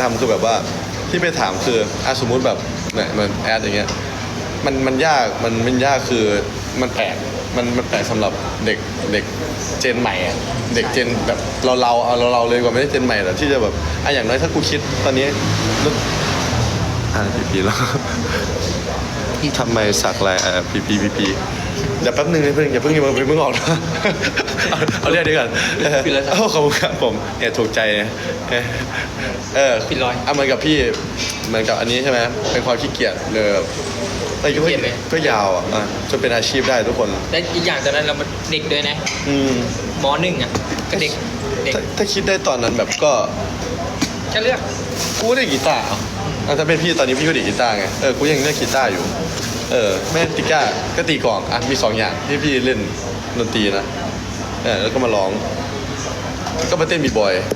ทำคือแบบว่าที่ไปถามคืออะสมมุติแบบเนี่ยมันแอดอย่างเงี้ยมันมันยากมันมันยากคือมันแปลกมันมันแปลกสำหรับเด็กเด็กเจนใหม่อะเด็กเจนแบบเราเราเอาเราเราเลยกว่าไม่ได้เจนใหม่แต่ที่จะแบบอะอย่างน้อยถ้ากูคิดตอนนี้รุ่นอ่าปีปีแล้วทำไมสักลายอ่าปีปีปีปี ดี๋ยวแป๊บนึงนะเพื่อนอย่าเพิ่งอย่าเพิ่งอย่าเพิ่งออกนะเอาเอาเรียกดีก่อนปิดแล้วครับเอ้าขอบคุณครับผมเนี่ยถูกใจนะเออเออปิดร้อยอะเหมือนกับพี่เหมือนกับอันนี้ใช่ไหมเป็นความขี้เกียจเลยแบบแต่ก็ขี้เกียจเลยก็ยาวอะอะจนเป็นอาชีพได้ทุกคน และอีกอย่างตอนนั้นเรามันเด็กด้วยนะอืมมหนึ่งอะก็เด็กเด็กถ้าถ้าคิดได้ตอนนั้นแบบก็ แค่เลือก กูได้กีตาร์อะอะถ้าเป็นพี่ตอนนี้พี่ก็ดีดกีตาร์ไง เออ กูยังเล่นกีตาร์อยู่ เออไม่ติก้าก็ตีกลองอะมีสองอย่างที่พี่เล่นดนตรีนะเออแล้วก็มาร้อง ก็มาเต้นบีบอยอะ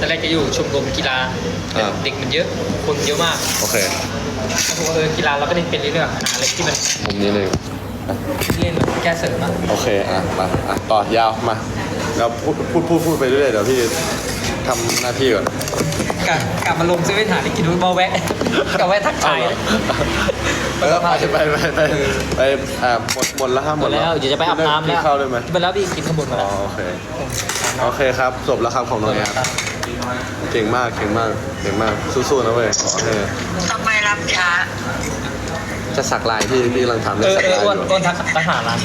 ตอนแรกจะอยู่ชมรมกีฬาแต่อ่า เด็กมันเยอะ คนเยอะมากโอเคแล้วผมว่าเออกีฬาเราก็เล่นเป็นเรื่อยๆหาอะไรที่มันมุมนี้เลยเล่นแบบแก้เสริมอะโอเคอะมาอะต่อยาวมาเราพูดพูดพูดพูดไปเรื่อยๆเดี๋ยวพี่ ทำหน้าที่ก่อน กลับกลับมาลงเซเว่นหาได้กินบอลแวะ กลับแวะทักทาย เออไปไปไปไปไปอ่าหมดหมดแล้วครับหมดแล้วเดี๋ยวจะไปอาบน้ำกิแล้วข้าวด้วยไหมไปแล้วพี่กินข้างบนมาอ๋อแล้วโอเคโอเคครับจบแล้วครับของน้องแอนเก่งมากเก่งมากเก่งมากสู้ๆนะเว้ยขอให้ทำไมรับช้าจะสักลายพี่พี่กำลังทำเอได้อสักเออลายออ้วนยู่อ้วนทักทหารร้าน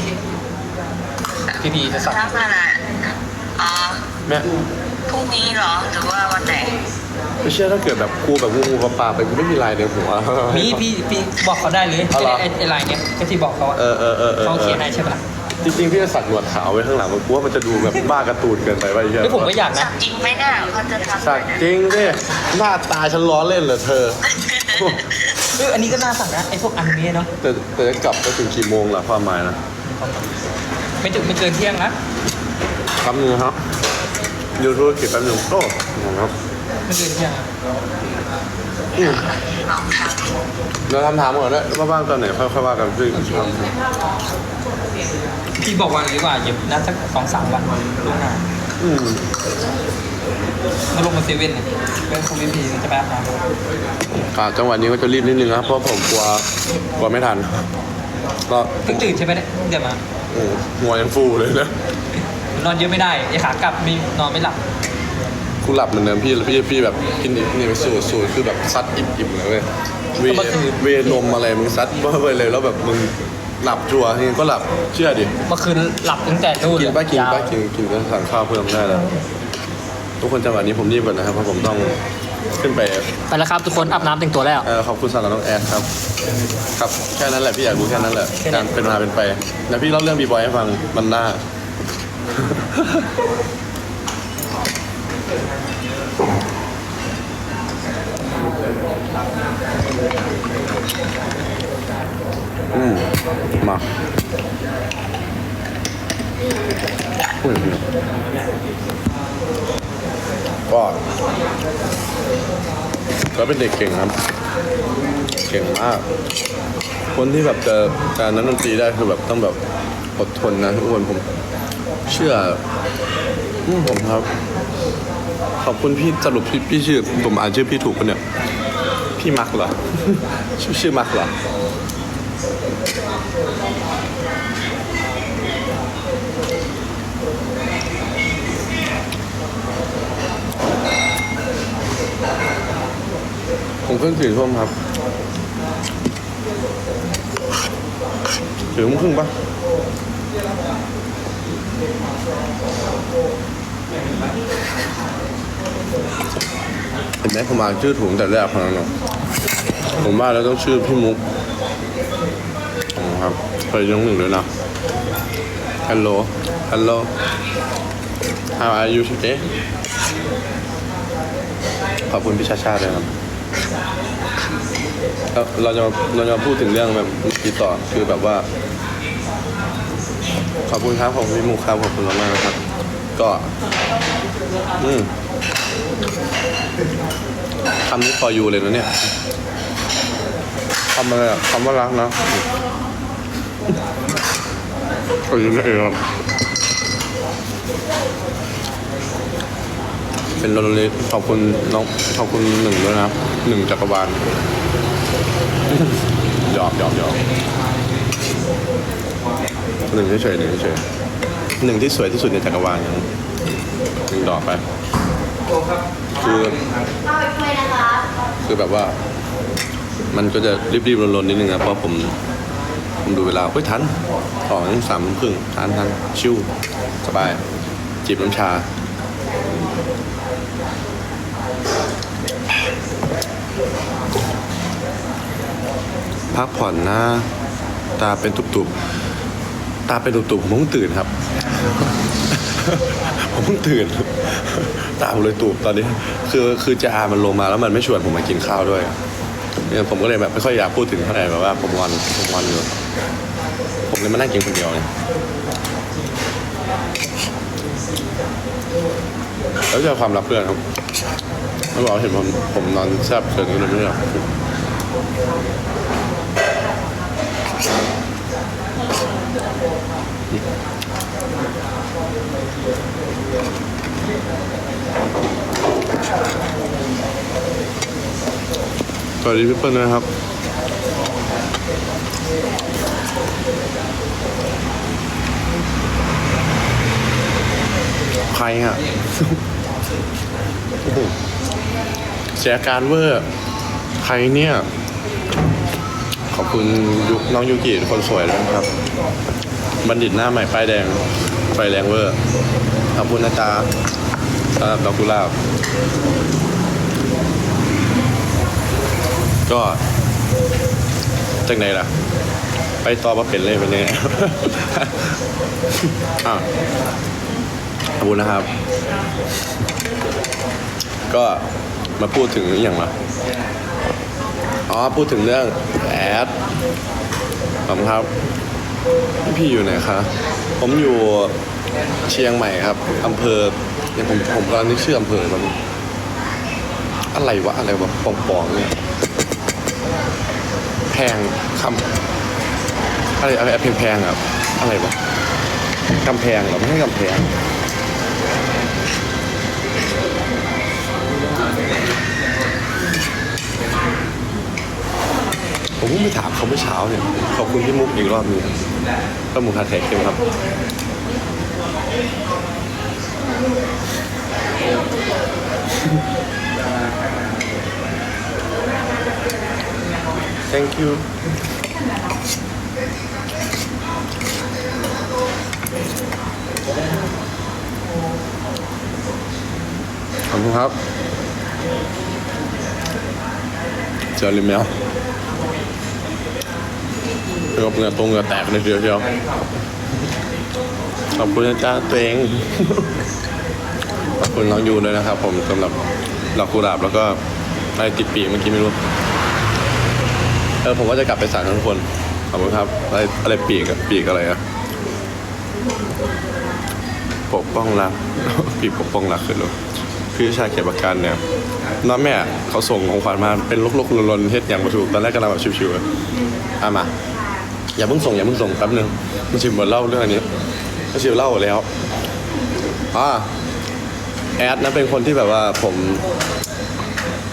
พี่พีจะสับทักอะไรอ๋อแม่ พรุ่งนี้เหรอหรือว่าวันไหนไม่เชื่อถ้าเกิดแบบกูแบบงูงูปลาปลาไปกูไม่มีลายในหัวมีพี่พี่บอกเขาได้เลยเอาเหรอ ไอ้ไอ้ไลน์เนี้ยก็ที่บอกเขาอะเออเออเออเออเขาเขียนให้ใช่ปะล่ะจริงๆพี่จะสักหนวดขาวไว้ข้างหลังมันกลัวมันจะดูแบบบ้าการ์ตูนเกินไปว่าไอ้เหี้ยเฮ้ยผมก็อยากสันะ กจริงไหมเนี่ยเขาจะทำสักจริงสิหน้าตาฉันล้อเล่นเหรอเธอ เอออันนี้ก็น่าสั่งนะไอ้พวกอนิเมะเนาะแต่แต่จะกลับไปถึงกี่โมงล่ะความหมายนะไม่ถึงไม่เกินเที่ยงนะแป๊บนึงครับ ดูธุรกิจแป๊บนึงโอ้ครับไม่เกินเที่ยงอะอืมลองทเราทำถามก่อนนะว่าบ้างตอนไหนค่อยๆว่ากันพี่พี่บอกวันดีกว่าเดี๋ยวนัดสักสองสามวันล่วงหน้าอืมมาลงมาเซเว่นเนี่ยเป็นคุณพี่พีจะไปอาบน้ำอ่าจังหวะนี้ก็จะรีบนิดนึงนะครับเพราะผมกลัวกลัวไม่ทันก็เพิ่งตื่นใช่ไหมเนี่ยเดี๋ยวมา อืมหัวยังฟูเลยนะ นอนเยอะไม่ได้ไอ้ขากลับไม่นอนไม่หลับกูหลับเหมือนเดิมพี่พี่พี่แบบกินนี่ไปสูตรสูตรคือแบบซัดอิ่มๆเลยเว้ยเวเวนมอะไรมึงซัดเบ้อไปเลยแล้วแบบมึงหลับจัวนี่ก็หลับเชื่อดิเมื่อคืนหลับตั้งแต่นู่นกินป้ากินยาวป้ากินกินก็สั่งข้าวเพิ่มได้แล้วทุกคนจังหวะนี้ผมรีบก่อนนะครับเพราะผมต้องขึ้นไปไปแล้วครับทุกคนอาบน้ำแต่งตัวแล้วเออขอบคุณสำหรับน้องแอดครับ ครับแค่นั้นแหละพี่อยากรู้แค่นั้นแหละแค่นั้การนเป็นมาเป็นไปแล้วพี่เล่าเรื่องบีบอยให้ฟังมันน่า อืมมาอุ้ยก็ก็เป็นเด็กเก่งครับ เก่งมาก คนที่แบบจะการนั้นดนตรีได้คือแบบต้องแบบอดทนนะทุกคนผม เชื่อผมครับ ขอบคุณพี่สรุปพี่พี่ชื่อผมอ่านชื่อพี่ถูกปะเนี่ย พี่มักเหรอ ชื่อชื่อมักเหรอผมขึ้นสี่ทุ่มครับถึงโมงครึ่งปะ เห็นไหมผมอ่านชื่อถูกแต่แรกพนันเนาะผมว่าแล้วต้องชื่อพี่มุกครับเคยยังหนึ่งเลยนะ Hello Hello How are you today ขอบคุณพี่ชาชาด้วยครับ เราเราจะเราจะพูดถึงเรื่องแบบเมื่อกี้ต่อคือแบบว่า ขอบคุณครับขอบคุณพี่มุกครับขอบคุณมากๆนะครับ ก็อืมคำนี้ for you เลยนะเนี่ยคำอะไรอะคำว่ารักนะขอบคุณนะเองครับโอเคเป็นโรลิขอบคุณน้องขอบคุณหนึ่งด้วยนะครับหนึ่งจักรวาลหยอกหยอกหยอก หนึ่งเฉยๆหนึ่งเฉยๆหนึ่งที่สวยที่สุดในจักรวาลยังหนึ่งดอกไป คือคือแบบว่า มันก็จะรีบๆรนๆนิดนึงนะเพราะผมผมดูเวลาเฮ้ยทันสองสามครึ่งทันทันชิวสบาย จิบน้ำชาพักผ่อนนะ ตาเป็นตุบๆ ตาเป็นตุบๆผมเพิ่งตื่นครับ ผมเพิ่งตื่น ตาผมเลยตูบตอนนี้ คือคือจะอามันลงมาแล้วมันไม่ชวนผมมากินข้าวด้วยเนี่ยผมก็เลยแบบไม่ค่อยอยากพูดถึงเท่าไหร่แบบว่าผมงอนผมงอนอยู่ผมเลยมานั่งกินคนเดียวเนี่ยแล้วเจอความลับเพื่อนครับไม่บอกว่าเห็นผมผมนอนแซบเกินก็เลยไม่อ กพูดสวัสดีพี่เปิ้ลนะครับ ใครอะ โอ้โหเสียการเวอร์ ใครเนี่ย ขอบคุณยุคน้องยูกิคนสวยด้วยนะครับ บัณฑิตหน้าใหม่ป้ายแดงไฟแรงเวอร์ขอบคุณนะจ๊ะสำหรับดอกกุหลาบ ก็จากไหนล่ะ ไปต่อมาเป็นเลยเป็นยังไงอะขอบคุณนะครับ ก็มาพูดถึงอย่างละอ๋อ พูดถึงเรื่องแอดขอบคุณครับ พี่พี่อยู่ไหนคะ ผมอยู่เชียงใหม่ครับอำเภอยังผมผมตอนนี้ชื่ออำเภอมันอะไรวะอะไรวะปองปองๆเนี่ยแพงคำอะไรอะไรแพงๆอะอะไรวะกำแพงเหรอไม่ใช่กำแพง ผมเพิ่งไปถามเขาเมื่อเช้าเนี่ยขอบคุณพี่มุกอีกรอบหนึงก็หมูผัดไข่เค็มครับ thank you ขอบคุณครับ เจอริมแมว เรือเงือตรงเงือแตกเลยทีเดียวขอบคุณอาจารย์ตัวเองขอบคุณน้องยูด้วยนะครับ ผมสำหรับดอกกุหลาบแล้วก็อะไรติดปีกเมื่อกี้ไม่รู้ เออผมว่าจะกลับไปสารทุกคนขอบคุณครับอะไรอะไรปีกอะปีกอะไรอะปกป้องรักปีกปกป้องรักคือรู้พี่ชายเขียนประกันเนี่ยน้องแม่เขาส่งของขวัญมาเป็นลกๆลนๆเฮ็ดอย่างมาถูกตอนแรกกำลังแบบชิวๆเอะมา อย่าเพิ่งส่งอย่าเพิ่งส่งแป๊บนึงมันชิมหมือนเล่าเรื่องอันนี้มันชิมเล่าแล้วอ่าแอดนะเป็นคนที่แบบว่าผม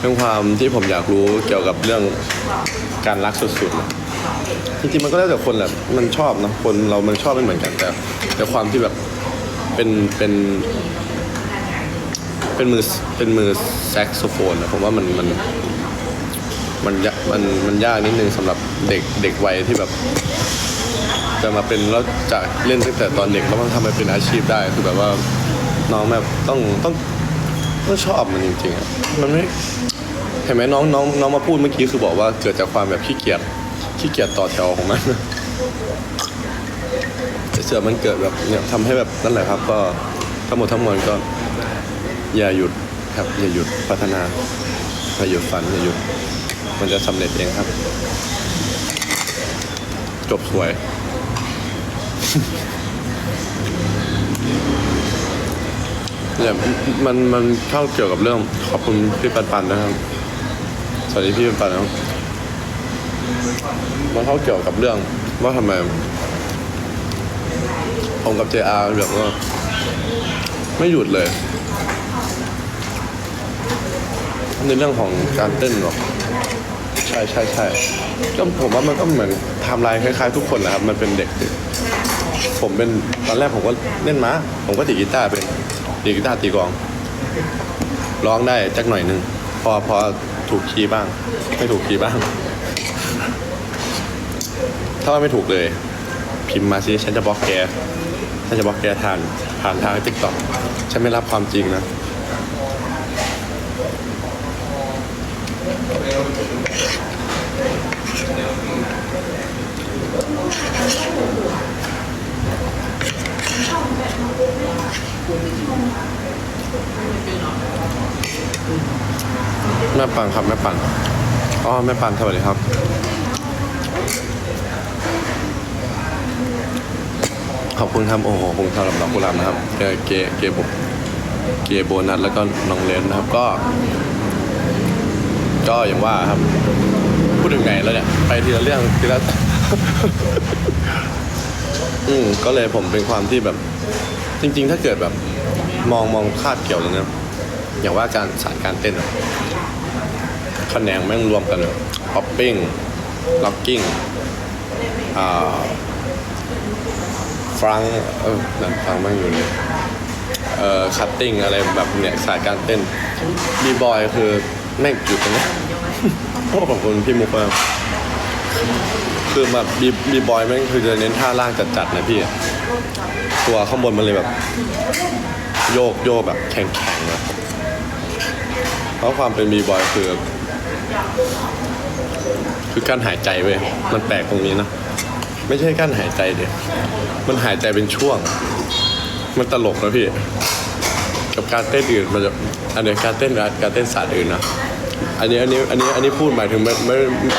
เป็นความที่ผมอยากรู้เกี่ยวกับเรื่องการรักสุดๆนะจริงๆมันก็แล้วแต่คนแหละมันชอบนะคนเรามันชอบไม่เหมือนกันแต่แต่ความที่แบบเป็นเป็นเป็นมือเป็นมือแซกโซโฟนนะผมว่ามันมัน มันยากมันมันยากนิดนึงสำหรับเด็กเด็กวัยที่แบบ จะมาเป็นแล้วจากเล่นตั้งแต่ตอนเด็กแล้วมันทำมาเป็นอาชีพได้คือแบบว่าน้องแบบต้องต้องต้องชอบมันจริงๆอะมันไม่เห็นไหมน้องน้องน้องมาพูดเมื่อกี้คือบอกว่าเกิดจากความแบบขี้เกียจขี้เกียจต่อแถวของมันแต่เสือมันเกิดแบบเนี่ยทำให้แบบนั่นแหละครับ ก็ทั้งหมดทั้งมวลก็ อย่าหยุดครับอย่าหยุดพัฒนาอย่าหยุดฝันอย่าหยุด มันจะสำเร็จเองครับ จบสวย เนี่ยมันมันเข้าเกี่ยวกับเรื่องขอบคุณพี่ปันปันนะครับ สวัสดีพี่ปันปันนะครับมันเข้าเกี่ยวกับเรื่องว่าทำไมผมกับ JR แบบว่าไม่หยุดเลย ในเรื่องของการเต้นหรอก ช่ใช่ใช่ก็ผมว่ามันก็เหมือนไทำลายคล้ายๆทุกคนแหละครับ มันเป็นเด็ก ผมเป็นตอนแรกผมก็เล่นมาผมก็ตีกีตาร์เป็นตีกีตาร์ตีกลอง ร้องได้จักหน่อยหนึ่งพอพอถูกคีย์บ้าง ไม่ถูกคีย์บ้าง ถ้าว่าไม่ถูกเลย พิมพ์มาสิฉันจะบล็อกแกฉันจะบล็อกแกทานผ่านทางติ๊กต็อกฉันไม่รับความจริงนะ ปังครับแม่ปังอ๋อแม่ปังสวัสดีครับ ขอบคุณครับโอ้โหขอบคุณสำหรับดอกกุหลาบนะครับเกเกเกบเกโบนัสแล้วก็น้องเลนนะครับก็ ก็อย่างว่าครับ พูดถึงไหนแล้วเนี่ย ไปทีละเรื่องทีละอืมก็เลยผมเป็นความที่แบบ จริง ๆ ถ้าเกิดแบบ มองมองคาดเกี่ยวเลยนะอย่างว่าการสายการเต้นอะ คะแนนแม่งรวมกันเลยป๊อปปิ้งล็อกกิ้งอ่าฟรังเออนั่นฟังก์แม่งอยู่เลยเอ่อคัตติ้งอะไรแบบเนี่ยสายการเต้นบีบอยคือแม่งจุดตรงเนี้ยขอบคุณพี่มุกมากคือแบบบีบีบอยแม่งคือจะเน้นท่าล่างจัดๆนะพี่ ตัวข้างบนมันเลยแบบ โยกโยกแบบแข็งๆนะเพราะความเป็นบีบอยคือ คือการหายใจเว้ยมันแปลกตรงนี้นะ ไม่ใช่การหายใจเดียมันหายใจเป็นช่วง มันตลกนะพี่ กับการเต้นอื่นมันจะอันนี้การเต้นการเต้นศาสตร์อื่นนะอันนี้อันนี้อันนี้อันนี้พูดหมายถึงไม่ไม่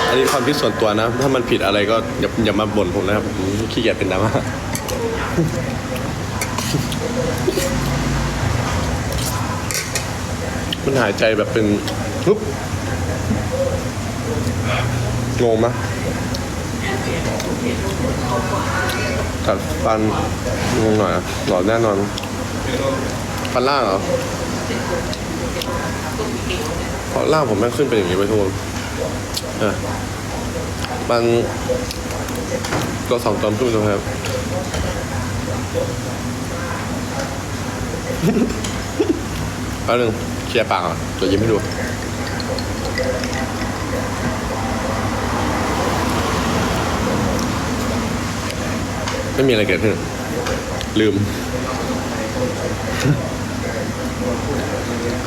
อันนี้ความคิดส่วนตัวนะ ถ้ามันผิดอะไรก็อย่าอย่ามาบ่นผมนะครับผมขี้เกียจเป็นดราม่ามันหายใจแบบเป็นฮึบ งงไหมกัดฟันงงหน่อยอะหลอดแน่นอนฟันล่างเหรอเพราะล่างผมแม่งขึ้นเป็นอย่างนี้ไปทุกคนเออมันตัวสองตอนพูดตรงครับแป๊บนึงเคลียร์ปากก่อนเดี๋ยวยิ้มให้ดู ไม่มีอะไรเกิดขึ้น ลืม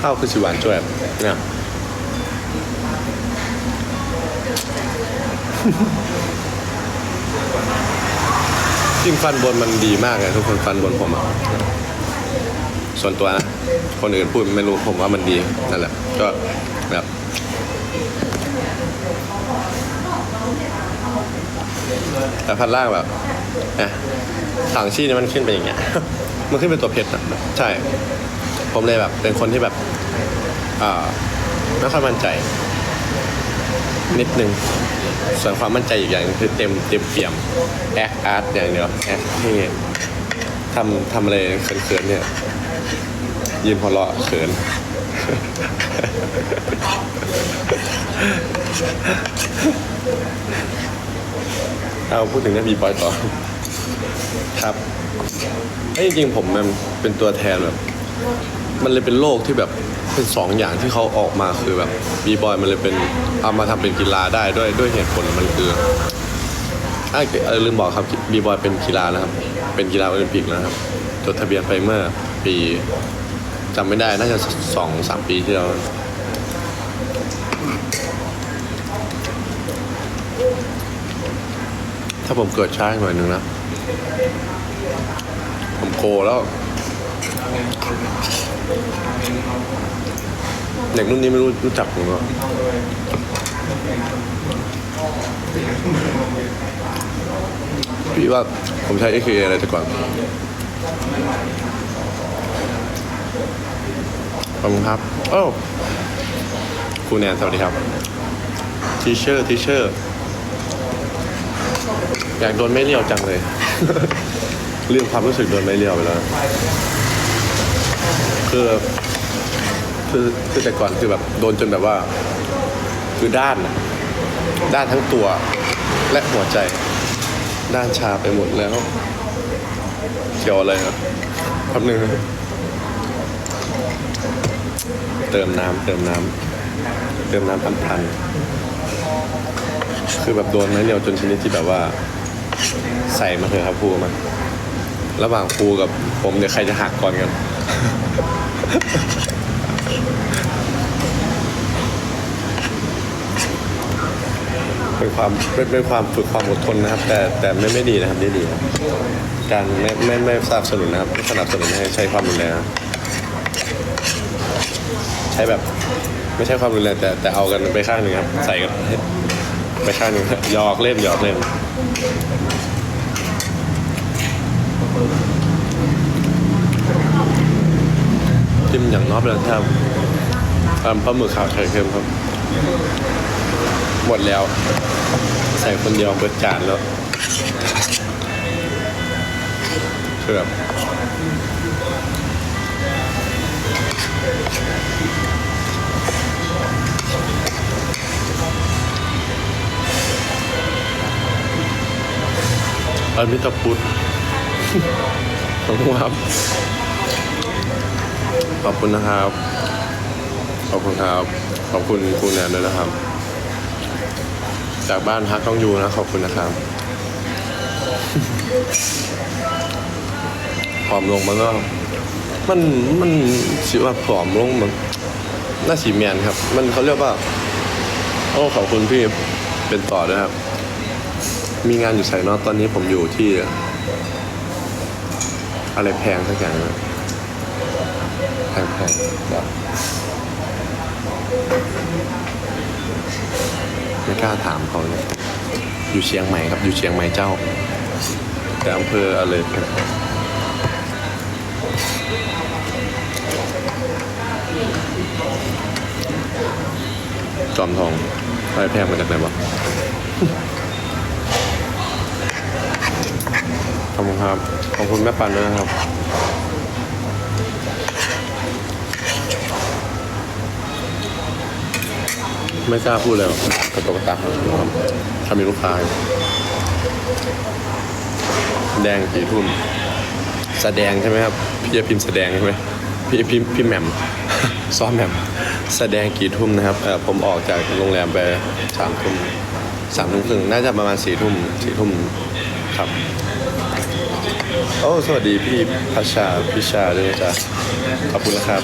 ข้าวคือสิหวานจ้วยเนี่ยจริงฟันบนมันดีมากเลยทุกคนฟันบนผมอะส่วนตัวนะคนอื่นพูดไม่รู้ผมว่ามันดีนั่นแหละ ก็แบบแต่พันล่างแบบ นะถังชี่เนี่ยมันขึ้นเป็นอย่างเงี้ย มันขึ้นเป็นตัวเพชรนะใช่ ผมเลยแบบ เป็นคนที่แบบอ่าไม่ค่อยมั่นใจ นิดนึง ส่วนความมั่นใจอีกอย่างนึงคือเต็มเต็มเปี่ยมแอคอาร์ตอย่างเดียวแอคเท่ทำทำอะไรเขินๆเนี่ย ยืนหัวเราะเขิน เอาพูดถึงนักบีบอยต่อ ครับไอ้ยจริงๆผมมันเป็นตัวแทนแบบ มันเลยเป็นโลกที่แบบเป็นสองอย่างที่เขาออกมาคือแบบบีบอยมันเลยเป็นเอามาทำเป็นกีฬาได้ด้วยด้วยเหตุผลมันคืออะเออลืมบอกครับบีบอยเป็นกีฬานะครับ เป็นกีฬาโอลิมปิกนะครับจดทะเบียนไปเมื่อปีจำไม่ได้น่าจะสองสามปีที่แล้ว ถ้าผมเกิดช้าหน่อยหนึ่งนะ ผมโกแล้ว เด็กรุ่นนี้ไม่รู้รู้จักผมหรอพี่ว่าผมใช้ AKA อะไรแต่ก่อนขอบคุณครับ โอ้ครูแนนสวัสดีครับทีเชอร์ทีเชอร์ อยากโดนไม่เลี้ยวจังเลยลืมความรู้สึกโดนไม่เลี้ยวไปแล้วคือคือคือแต่ก่อนคือแบบโดนจนแบบว่า คือด้านอะด้านทั้งตัวและหัวใจ ด้านชาไปหมดแล้วเกี่ยวอะไรครับแป๊บนึงเติมน้ำเติมน้ำเติมน้ำพันพันๆคือแบบโดนไม้เหนียวจนชนิดที่แบบว่า ใส่มาเถอะครับพูมา ระหว่างครูกับผมเดี๋ยวใครจะหักก่อนกัน เป็นความเป็นเป็นความฝึกความอดทนนะครับ แต่แต่ไม่ไม่ดีนะครับไม่ดีครับการไม่ไม่ไม่สนับสนุนนะครับไม่สนับสนุนให้ใช้ความรุนแรงนะใช้แบบไม่ใช่ความรุนแรงแต่แต่เอากันไปข้างหนึ่งครับ ใส่กัน ไปข้างหนึ่งหยอกเล่นหยอกเล่นจิ้มอย่างนอบเลยครับทำปลาหมึกขาวไข่เค็มครับ หมดแล้ว ใส่คนเดียวเบิดจานแล้วคือแบบ อมิตรพุทธขอบคุณครับ ขอบคุณนะครับ ขอบคุณครับ ขอบคุณครูแนนด้วยนะครับ จากบ้านพักต้องอยู่นะ ขอบคุณนะครับผอมลงมันก็ มันมันสิว่าผอมลงมันน่าสีเมียนครับ มันเขาเรียกว่า โอ้ขอบคุณพี่เป็นต่อด้วยครับ มีงานอยู่ไสเนอะตอนนี้ผมอยู่ที่ อะไรแพงสักอย่างนะแพงแพงๆแบบไม่กล้าถามเขาเลยอยู่เชียงใหม่ครับอยู่เชียงใหม่เจ้า แต่อำเภออะไรแพงจอมทองอะไรแพงมาจากไหนวะ ครับ ขอบคุณแม่ปันด้วยนะครับไม่กล้าพูดเลยกระตกกระตากครับถ้ามีลูกค้าแดงกี่ทุ่มแสดงใช่ไหมครับ พี่จะพิมพ์แสดงใช่ไหมพี่พิมพ์พี่แหม่มซ้อมแหม่มแสดงกี่ทุ่มนะครับเออผมออกจากโรงแรมไปสามทุ่มสามทุ่มครึ่งน่าจะประมาณสี่ทุ่มสี่ทุ่มครับ โอ้ สวัสดีพี่พัชชาพิชาด้วยนะจ้ะขอบคุณนะครับ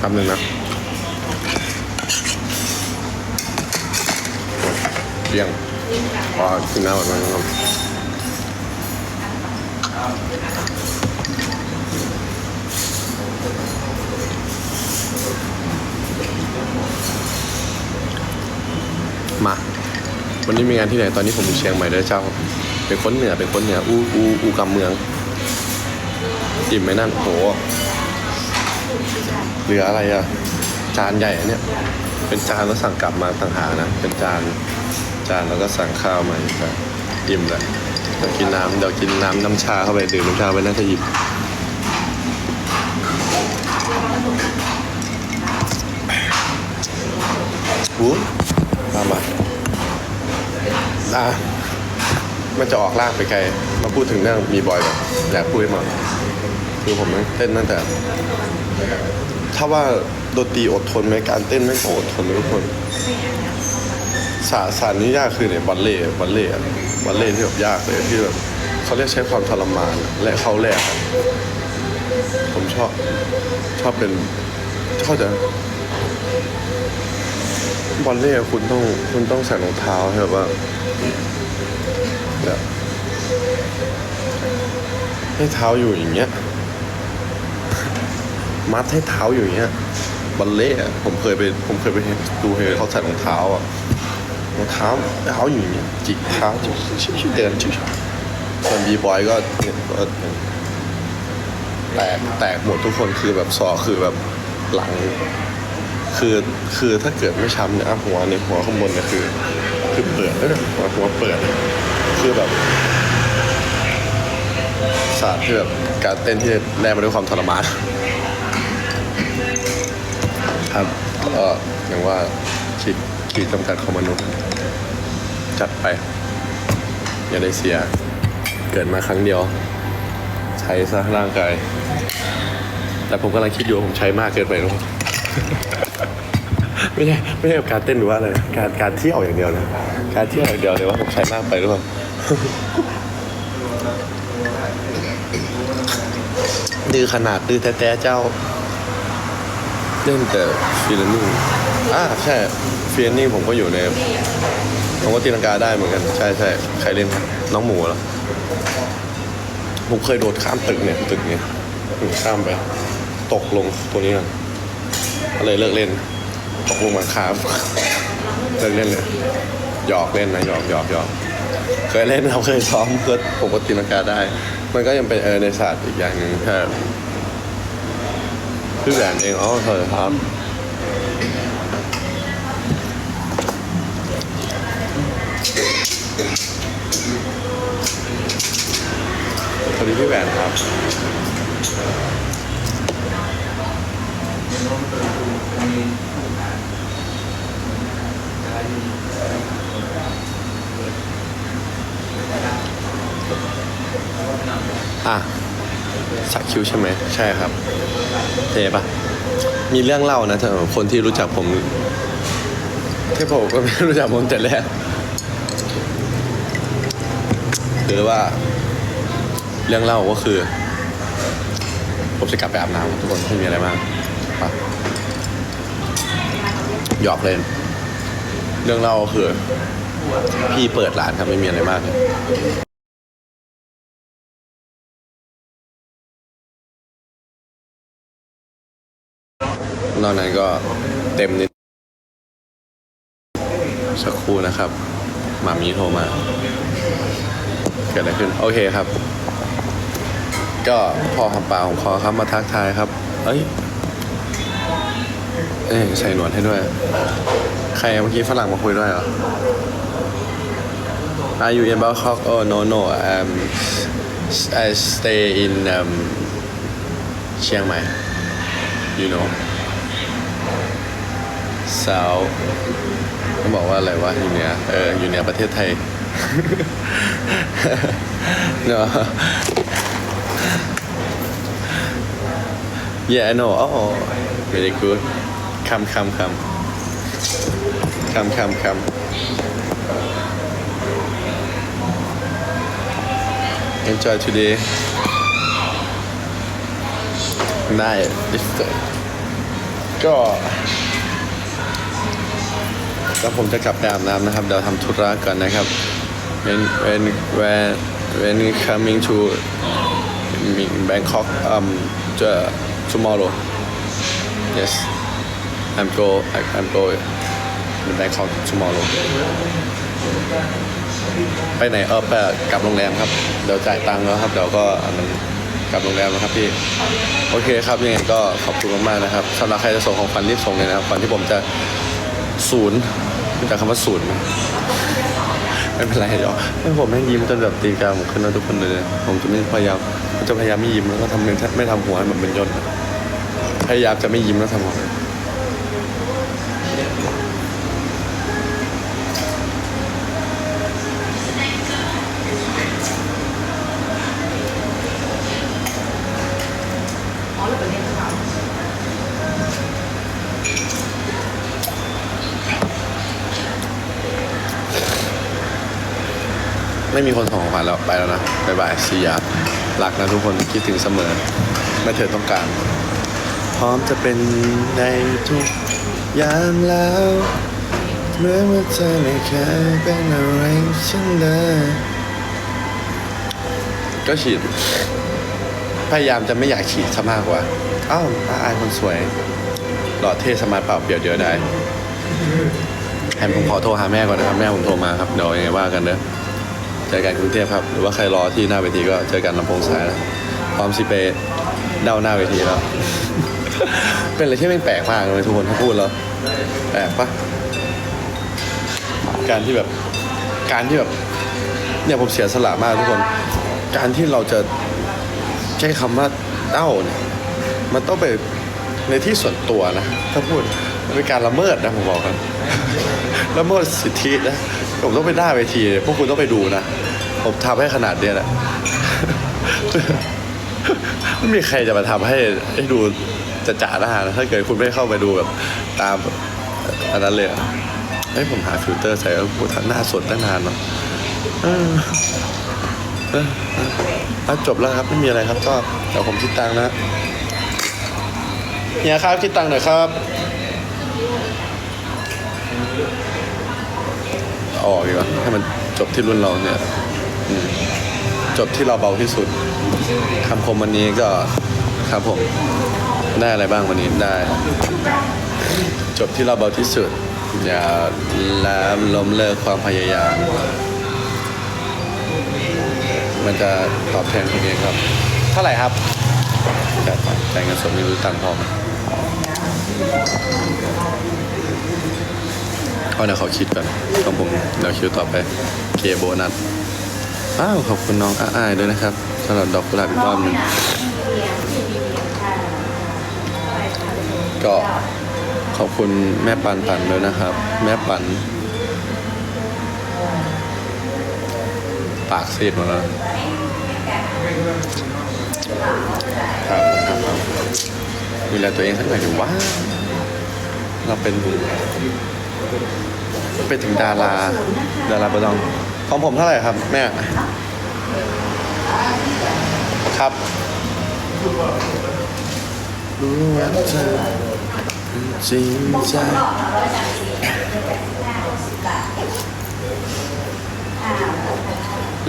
คำหนึ่งนะเบี่ยงพอกิ น้ำแบบนั้นครับมา วันนี้มีงานที่ไหน ตอนนี้ผมอยู่เชียงใหม่ด้อเจ้า เป็นคนเหนือ เป็นคนเหนือ อูอูอูกำเมือง อิ่มไหมนั่น โห เหลืออะไรอะจานใหญ่เนี้ยเป็นจานแล้วสั่งกลับมาต่างหากนะ เป็นจาน จานแล้วก็สั่งข้าวมาอีกครับอิ่มเลยเดี๋ยวกินน้ำเดี๋ยวกินน้ำน้ำชาเข้าไปดื่มน้ำชาไปน่าจะอิ่มหูมามาอะมันจะออกลากไปไกล มาพูดถึงเรื่องมีบอยแบบอยากพูดให้หมดคือผมเต้นตั้งแต่ ถ้าว่าดนตรีอดทนไหมการเต้นไม่อดทนทุกคน ศาสตร์ศารนี้ยากคือเนี่ยบัลเล่บัลเล่ต์อะบัลเล่ที่แบบยากเลยที่แบบเขาเรียกใช้ความทรมานและเขาแรกผมชอบชอบเป็นชอบจะบัลเล่คุณต้องคุณต้องใส่รองเท้าให้แบบว่าแบบให้เท้าอยู่อย่างเงี้ย มัดให้เท้าอยู่อย่างเงี้ยบัลเล่ผมเคยไปผมเคยไปดูเห็นเขาใส่รองเท้าอะ เท้าเท้าอยู่อย่างเงี้ยจิกเท้าชิวๆเดินชิวๆส่วนบีบอยก็เนี่ยแตกแตกหมดทุกคนคือแบบซอคือแบบหลัง คือคือถ้าเกิดไม่ช้ำเนี่ยหัวในหัวข้างบนเนี่ยคือ คือเปิดแล้วหัวหัวเปิด คือแบบศาสตร์ที่แบบการเต้นที่แลกมาด้วยความทรมานครับก็อย่างว่า ขีดจำกัดของมนุษย์ จัดไป อย่าได้เสีย เกิดมาครั้งเดียว ใช้ซะร่างกาย แต่ผมกำลังคิดอยู่ว่าผมใช้มากเกินไปหรือเปล่าไม่ใช่ไม่ใช่กับการเต้นหรือว่าอะไรการการเที่ยวอย่างเดียวนะการเที่ยวอย่างเดียวเลยว่าผมใช้มากไปหรือเปล่าดื้อขนาดดื้อแท้ๆเจ้าเล่นแต่ฟิลนิ่ง อ่าใช่เฟิลนิ่ผมก็อยู่ในผมก็ตีลังกาได้เหมือนกัน ใช่ใช่ใครเล่นน้องหมูเหรอผมเคยโดดข้ามตึกเนี่ยตึกเนี่ยข้ามไป ตกลงตัวนี้ก่อนก็เลยเลิกเล่น ตกลงมาคาเลิกเล่นเลยหยอกเล่นนะหยอกหยอกหยอกเคยเล่นครับเคยซ้อมเพื่อผมก็ตีลังกาได้ มันก็ยังเป็นเออในศาสตร์อีกอย่างหนึ่งแค่พี่แหวนเองอ๋อเคยครับ สวัส ดีพี่แหวนครับอะสักคิ้วใช่ไหมใช่ครับเทปะมีเรื่องเล่านะสำหรับคนที่รู้จักผมที่ผมก็ไม่รู้จักผมแต่แรกคือว่า เรื่องเล่าก็คือ ผมจะกลับไปอาบน้ำทุกคนไม่มีอะไรมากไปหยอกเล่น เรื่องเล่าก็คือ พี่เปิดร้านครับไม่มีอะไรมากเลยนอกนั้นก็เต็มนิดสักครู่นะครับหมามีโทรมา เกิดอะไรขึ้น โอเคครับ ก็พอคำปากของคอครับมาทักทายครับ เอ้ย เอ้ยใส่หนวดให้ด้วย ใครเมื่อกี้ฝรั่งมาคุยด้วยเหรอ Are you in Bangkok? Oh no no um I stay in um เชียงใหม่ you know South เขาบอกว่าอะไรวะอยู่เหนือเอออยู่เหนือประเทศไทย no yeah I know oh very good come come come come come come enjoy today night ก็แล้วผมจะกลับไปอาบน้ำนะครับ เดี๋ยวทำธุระก่อนนะครับ when when when when coming to Bangkok um to, tomorrow yes I'm go I, I'm go in Bangkok tomorrow ไปไหนเออไปกลับโรงแรมครับเดี๋ยวจ่ายตังค์แล้วครับเดี๋ยวก็อันนั้นกลับโรงแรมนะครับพี่โอเคครับยังไงก็ขอบคุณมากๆนะครับสำหรับใครจะส่งของขวัญรีบส่งเลยนะครับก่อนที่ผมจะศูนย์รู้จักคำว่าศูนย์ไหม ไม่เป็นไรหรอกไม่ผมไม่ยิ้มจนแบบตีกาผมขึ้นนะทุกคนเลย ผมจะไม่พยายามจะพยายามไม่ยิ้มแล้วก็ทำไม่ทำหัวให้มันเป็นยนต์พยายามจะไม่ยิ้มแล้วทำหัว ไม่มีคนส่งของขวัญแล้วไปแล้วนะบายบายซียารักนะทุกคนคิดถึงเสมอไม่เธอต้องการ พร้อมจะเป็นในทุกยามแล้วเมื่อว่าเธอไม่เคยเป็นอะไรฉันเลยก็ฉีด พยายามจะไม่อยากฉีดซะมากกว่า อ้าวอาอายคนสวย หล่อเท่สมาร์ทเปล่าเดี๋ยวเดียวได้แฮมผมขอโทรหาแม่ก่อนนะครับ แม่ผมโทรมาครับ เดี๋ยวยังไงว่ากันเด้อ เจอกันกรุงเทพครับ หรือว่าใครรอที่หน้าเวทีก็เจอกันลำโพงซ้ายนะพร้อมสิเปเด้าหน้าเวทีแล้ว เป็นอะไรที่แม่งแปลกมากเลยทุกคนถ้าพูดแล้วแปลกปะการที่แบบการที่แบบเนี่ยผมเสียสละมากทุกคน การที่เราจะใช้คำว่าเด้าเนี่ยมันต้องไปในที่ส่วนตัวนะ ถ้าพูดมันเป็นการละเมิดนะผมบอกกันละเมิดสิทธินะ ผมต้องไปหน้าเวที พวกคุณต้องไปดูนะ ผมทำให้ขนาดเนี้ยแหละ ไม่มีใครจะมาทำให้ให้ดูจะจ่าหน้านะถ้าเกิดคุณไม่เข้าไปดูแบบตามอันนั้นเลยเฮ้ยผมหาฟิลเตอร์ใส่แล้วูทำหน้าสดตั้งนานเนาะอจบแล้วครับไม่มีอะไรครับก็เดี๋ยวผมคิดตังค์นะเฮียครับคิดตังค์หน่อยครับ อาออกดีกว่าให้มันจบที่รุ่นเราเนี่ยอืมจบที่เราเบาที่สุดคำคมวันนี้ก็ครับผมได้อะไรบ้างวันนี้ได้ จบที่เราเบาที่สุด อย่าล้มล้มเลิกความพยายามมันจะตอบแทนคุณเองครับ เท่าไหร่ครับจ่ายจ่ายเงินสดไม่รู้ตังค์พอ ไหมเอาเดี๋ยวเขาคิดก่อนของผมเดี๋ยวคิวต่อไปเคโบนัสอ้าวขอบคุณน้องอ้ายด้วยนะครับสำหรับดอกกุหลาบอีกรอบหนึ่งก็ขอบคุณแม่ปันปันด้วยนะครับ แม่ปัน ปากซีดหมดแล้วครับครับดูแลตัวเองสักหน่อยถือว่า เราเป็น เป็นถึงดารา ดาราประดองของผมเท่าไหร่ครับ แม่ ครับรู้ว่าเธอจริงใจ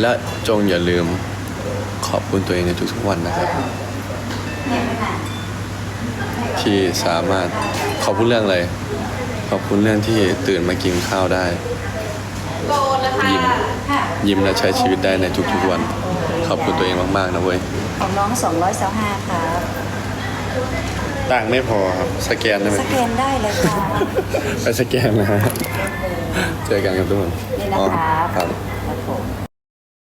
และจงอย่าลืมขอบคุณตัวเองในทุกๆวันนะครับ ที่สามารถขอบคุณเรื่องอะไร ขอบคุณเรื่องที่ตื่นมากินข้าวได้ยิ้มยิ้มและใช้ชีวิตได้ในทุกๆวัน ขอบคุณตัวเองมากๆนะเว้ย ของน้อง 225ครับต่างค์ไม่พอครับสแกนได้ไหมสแกนได้เลยค่ะ ไปสแกนนะฮะเจอกันครับทุกคนนี่นะครับครับ